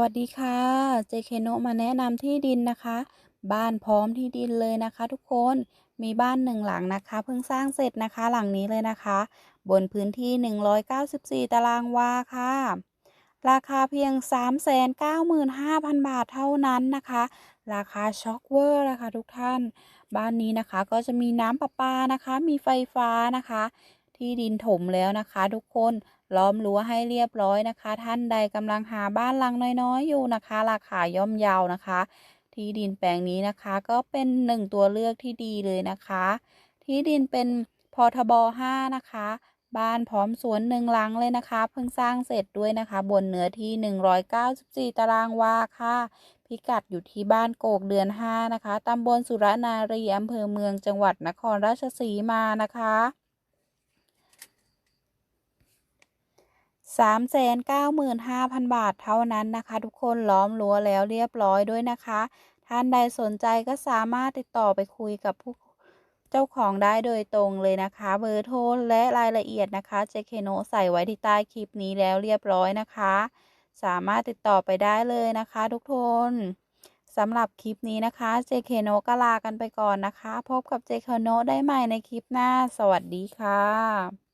วัสดีค่ะ เจเคโนมาแนะนำที่ดินนะคะ บ้านพร้อมที่ดินเลยนะคะ ทุกคน มีบ้านหนึ่งหลังนะคะ เพิ่งสร้างเสร็จนะคะหลังนี้เลยนะคะ บนพื้นที่ 194 ตารางวาค่ะ ราคาเพียง 395,000 บาทเท่านั้นนะคะ ราคาช็อกเวอร์นะคะทุกท่าน บ้านนี้นะคะก็จะมีน้ำประปานะคะ มีไฟฟ้านะคะ ที่ดินถมแล้วนะคะ ทุกคนล้อมรั้วให้เรียบร้อยนะคะ ท่านใดกำลังหาบ้านหลังน้อยๆ อยู่นะคะ ราคาย่อมเยาวนะคะ ที่ดินแปลงนี้นะคะ ก็เป็นหนึ่งตัวเลือกที่ดีเลยนะคะ ที่ดินเป็นพทบ5นะคะ บ้านพร้อมสวนหนึ่งหลังเลยนะคะ เพิ่งสร้างเสร็จด้วยนะคะ บนเนื้อที่ 194 ตารางวาค่ะ พิกัดอยู่ที่บ้านโกกเดือน 5 นะคะตำบลสุรนารีอำเภอเมืองจังหวัดนครราชสีมานะคะ 395,000 บาทเท่านั้นนะคะ ทุกคนล้อมรั้วแล้วเรียบร้อยด้วยนะคะ ท่านใดสนใจก็สามารถติดต่อไปคุยกับผู้เจ้าของได้โดยตรงเลยนะคะ เบอร์โทรและรายละเอียดนะคะ เจเคโนใส่ไว้ที่ใต้คลิปนี้แล้วเรียบร้อยนะคะ สามารถติดต่อไปได้เลยนะคะ ทุกคนสำหรับคลิปนี้นะคะ เจเคโนก็ลากันไปก่อนนะคะ พบกับเจเคโนได้ใหม่ในคลิปหน้า สวัสดีค่ะ